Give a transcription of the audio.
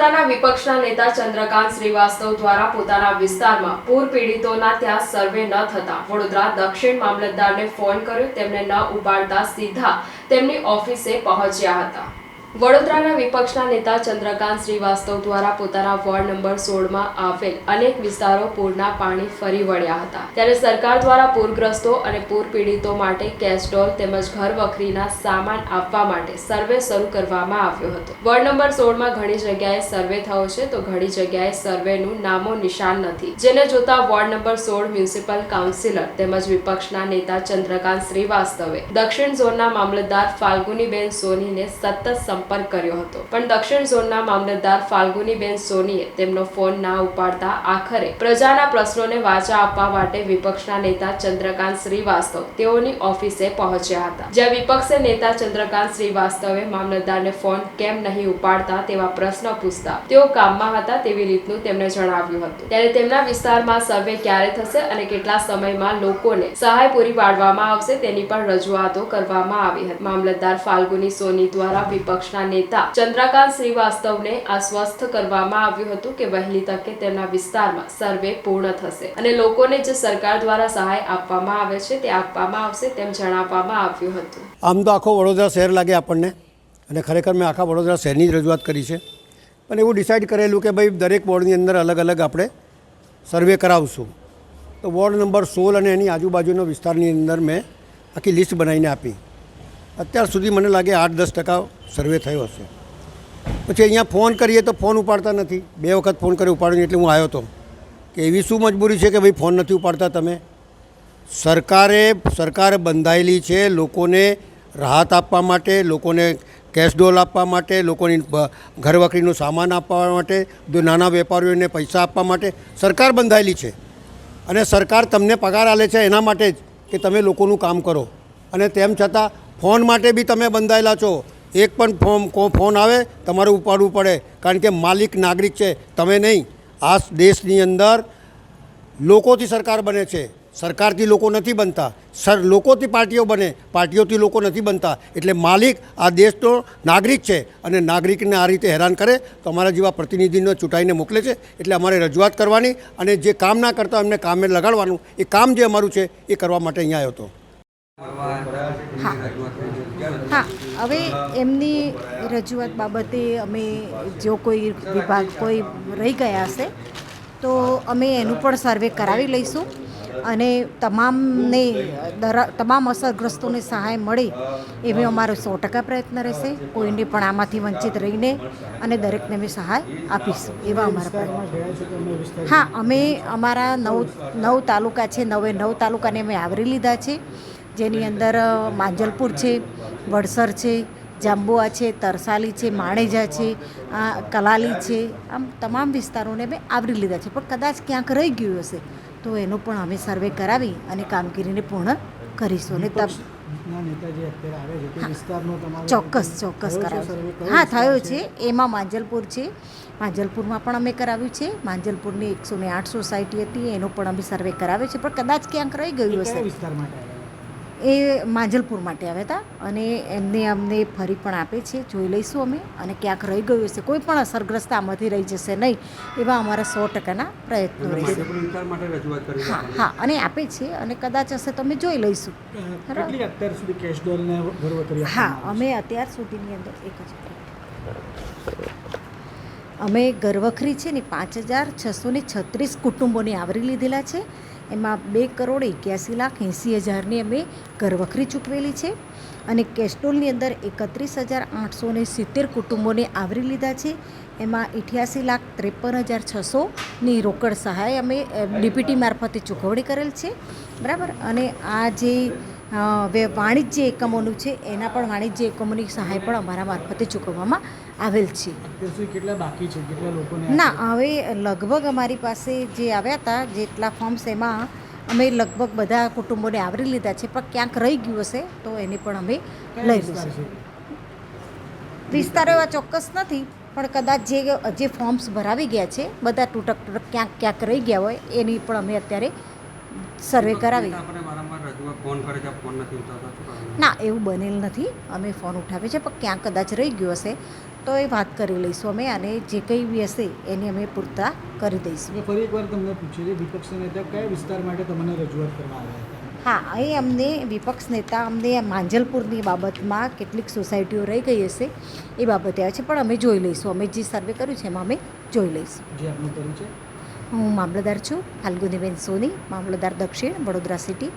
વડોદરાના વિપક્ષના નેતા ચંદ્રકાંત શ્રીવાસ્તવ દ્વારા પોતાના વિસ્તારમાં પૂર પીડિતોના ત્યાં સર્વે ન થતા વડોદરા દક્ષિણ મામલતદારને ફોન કર્યો, તેમને ન ઉપાડતા સીધા તેમની ઓફિસે પહોંચ્યા હતા. વડોદરાના વિપક્ષના નેતા ચંદ્રકાંત શ્રીવાસ્તવ દ્વારા પોતાના વોર્ડ નંબર સોળમાં આવેલ અનેક વિસ્તારો પૂરના પાણી ફરી વળ્યા હતા. ત્યારે સરકાર દ્વારા પૂરગ્રસ્તો અને પૂર પીડિતો માટે કેસડોલ તેમજ ઘર વખરીના સામાન આપવા માટે સર્વે શરૂ કરવામાં આવ્યો હતો. વોર્ડ નંબર સોળમાં ઘણી જગ્યાએ સર્વે થયો છે તો ઘણી જગ્યાએ સર્વેનું નામો નિશાન નથી. જેને જોતા વોર્ડ નંબર સોળ મ્યુનિસિપલ કાઉન્સિલર તેમજ વિપક્ષના નેતા ચંદ્રકાંત શ્રીવાસ્તવે દક્ષિણ ઝોનના મામલતદાર ફાલ્ગુનીબેન સોનીને સતત સંપર્ક કર્યો હતો. પણ દક્ષિણ ઝોનના મામલતદાર ફાલ્ગુનીબેન સોનીએ તેમનો ફોન ના ઉપાડતા આખરે પ્રજાના પ્રશ્નોને વાચા આપવા માટે વિપક્ષના નેતા ચંદ્રકાંત શ્રીવાસ્તવ તેઓની ઓફિસે પહોંચ્યા હતા. જ્યાં વિપક્ષે નેતા ચંદ્રકાંત શ્રીવાસ્તવે મામલતદારને ફોન કેમ નહીં ઉપાડતા તેવા પ્રશ્ન પૂછતા તેઓ કામમાં હતા તેવી રીતનું તેમણે જણાવ્યું હતું. ત્યારે તેમના વિસ્તારમાં સર્વે ક્યારે થશે અને કેટલા સમયમાં લોકોને સહાય પૂરી પાડવામાં આવશે તેની પણ રજૂઆતો કરવામાં આવી હતી. મામલતદાર ફાલ્ગુની સોની દ્વારા વિપક્ષના નેતા ચંદ્રકાંત શ્રીવાસ્તવને આશ્વસ્ત કરવામાં આવ્યું હતું કે વહેલી તકે તેમના વિસ્તારમાં સર્વે પૂર્ણ થશે અને લોકોને જે સરકાર દ્વારા સહાય આપવામાં આવે છે તે આપવામાં આવશે તેમ જણાવવામાં આવ્યું હતું. આમ તો આખો વડોદરા શહેર લાગે આપણને અને ખરેખર મેં આખા વડોદરા શહેરની જ રજૂઆત કરી છે. પણ એવું ડિસાઇડ કરેલું કે ભાઈ દરેક વોર્ડની અંદર અલગ અલગ આપણે સર્વે કરાવશું. તો વોર્ડ નંબર સોળ અને એની આજુબાજુના વિસ્તારની અંદર મેં આખી લિસ્ટ બનાવીને આપી. અત્યાર સુધી મને લાગે આઠ દસ ટકા સર્વે થયો હશે. પછી અહીંયા ફોન કરીએ તો ફોન ઉપાડતા નથી. બે વખત ફોન કરી ઉપાડ્યો એટલે હું આવ્યો હતો કે એવી શું મજબૂરી છે કે ભાઈ ફોન નથી ઉપાડતા તમે? સરકારે, સરકાર બંધાયેલી છે લોકોને રાહત આપવા માટે, લોકોને કેશ ડોલ આપવા માટે, લોકોની ઘરવખરીનું સામાન આપવા માટે, જો નાના વેપારીઓને પૈસા આપવા માટે સરકાર બંધાયેલી છે. અને સરકાર તમને પગાર આલે છે એના માટે જ કે તમે લોકોનું કામ કરો. અને તેમ છતાં ફોન માટે બી તમે બંધાયેલા છો. એક પણ ફોન ફોન આવે, તમારે ઉપાડવું પડે. કારણ કે માલિક નાગરિક છે, તમે નહીં. આ દેશની અંદર લોકોથી સરકાર બને છે. સરકારથી લોકો નથી બનતા. સર, લોકોથી પાર્ટીઓ બને, પાર્ટીઓથી લોકો નથી બનતા. એટલે માલિક, આ દેશનો નાગરિક છે અને નાગરિકને આ રીતે હેરાન કરે તો અમારા જેવા પ્રતિનિધિને ચૂંટાઈને મોકલે છે. એટલે અમારે રજૂઆત કરવાની અને જે કામ ના કરતા અમને કામે લગાડવાનું, એ કામ જે અમારું છે, એ કરવા માટે અહીંયા આવ્યો હતો. હા. હા, હવે એમની રજૂઆત બાબતે અમે જો કોઈ વિભાગ કોઈ રહી ગયા હશે, તો અમે એનું પણ સર્વે કરાવી લઈશું અને તમામને તમામ અસરગ્રસ્તોને સહાય મળે એવી અમારો સો ટકા પ્રયત્ન રહેશે. કોઈને પણ આમાંથી વંચિત રહીને અને દરેકને અમે સહાય આપીશું, એવા અમારા હા, અમે અમારા નવ નવ તાલુકા છે, નવે નવ તાલુકાને અમે આવરી લીધા છે. જેની અંદર માંજલપુર છે વડસર છે જાંબુઆ છે તરસાલી છે માણેજા છે આ કલાલી છે આમ તમામ વિસ્તારોને મેં આવરી લીધા છે. પણ કદાચ ક્યાંક રહી ગયું હશે તો એનો પણ અમે સર્વે કરાવી અને કામગીરીને પૂર્ણ કરીશું. અને તબ ના નેતા જે અત્યારે આવે છે તે વિસ્તારનો તમારો ચોક્કસ ચોક્કસ કરાવ્યું હા થયો છે? એમાં માંજલપુર છે. માંજલપુરમાં પણ અમે કરાવ્યું છે. માંજલપુરની એકસો ને આઠ સોસાયટી હતી એનો પણ અમે સર્વે કરાવ્યો છે. પણ કદાચ ક્યાંક રહી ગયું હશે. વિસ્તાર માટે એ માંજલપુર માટે આવ્યા હતા અને એમને અમને ફરી પણ આપે છે જોઈ લઈશું અમે. અને ક્યાંક રહી ગયું હશે કોઈ પણ અસરગ્રસ્ત આમાંથી રહી જશે નહીં એવા અમારા સો ટકાના પ્રયત્નો રહેશે. હા હા અને આપે છે અને કદાચ હશે તો અમે જોઈ લઈશું. અ, કેટલી અત્યાર સુધી કેશ ડોલને ઘરવખરી હા અમે અત્યાર સુધીની અંદર એક જ અમે ઘરવખરી છે ને પાંચ હજાર છસો ને છત્રીસ કુટુંબોને આવરી લીધેલા છે. એમાં બે કરોડ એક્યાસી લાખ એંસી હજારની અમે ઘરવખરી ચૂકવેલી છે અને કેસ્ટોલની અંદર એકત્રીસ હજાર આઠસો ને સિત્તેર કુટુંબોને આવરી લીધા છે. એમાં અઠ્યાસી લાખ ત્રેપન હજાર છસોની રોકડ સહાય અમે ડીપીટી મારફતે ચૂકવણી કરેલ છે. બરાબર? અને આ જે વે- વાણિજ્ય એકમોનું છે એના પણ વાણિજ્ય એકમોની સહાય પણ અમારા મારફતે ચૂકવવામાં આવેલ છે. કેટલા બાકી છે? કેટલા લોકોને ના હવે લગભગ અમારી પાસે જે આવ્યા હતા જેટલા ફોર્મ્સ એમાં અમે લગભગ બધા કુટુંબોને આવરી લીધા છે પણ ક્યાંક રહી ગયું હશે તો એને પણ અમે લઈ લઈશું. વિસ્તારો એવા ચોક્કસ નથી પણ કદાચ જે જે ફોર્મ્સ ભરાવી ગયા છે બધા તૂટક તૂટક ક્યાંક ક્યાંક રહી ગયા હોય એની પણ અમે અત્યારે સર્વે કરાવી. ફોન કરે છે ફોન નથી ઉઠાવતા ના એવું બનેલ નથી. અમે ફોન ઉઠાવ્યો છે પણ ક્યાં કદાચ રહી ગયો હશે તો એ વાત કરી લઈશું અમે અને જે કંઈ બી હશે એની અમે પૂરતા કરી દઈશું. મેં ફરી એકવાર તમને પૂછ્યું છે વિપક્ષના નેતા કયા વિસ્તાર માટે તમને રજૂઆત કરવા આવ્યા હતા? હા અહીં અમને વિપક્ષ નેતા અમને માંજલપુરની બાબતમાં કેટલીક સોસાયટીઓ રહી ગઈ હશે એ બાબતે આવે છે પણ અમે જોઈ લઈશું. અમે જે સર્વે કર્યું છે એમાં અમે જોઈ લઈશું. જે આપનું કર્યું છે? હું મામલતદાર છું ફાલ્ગુનીબેન સોની મામલતદાર દક્ષિણ વડોદરા સિટી.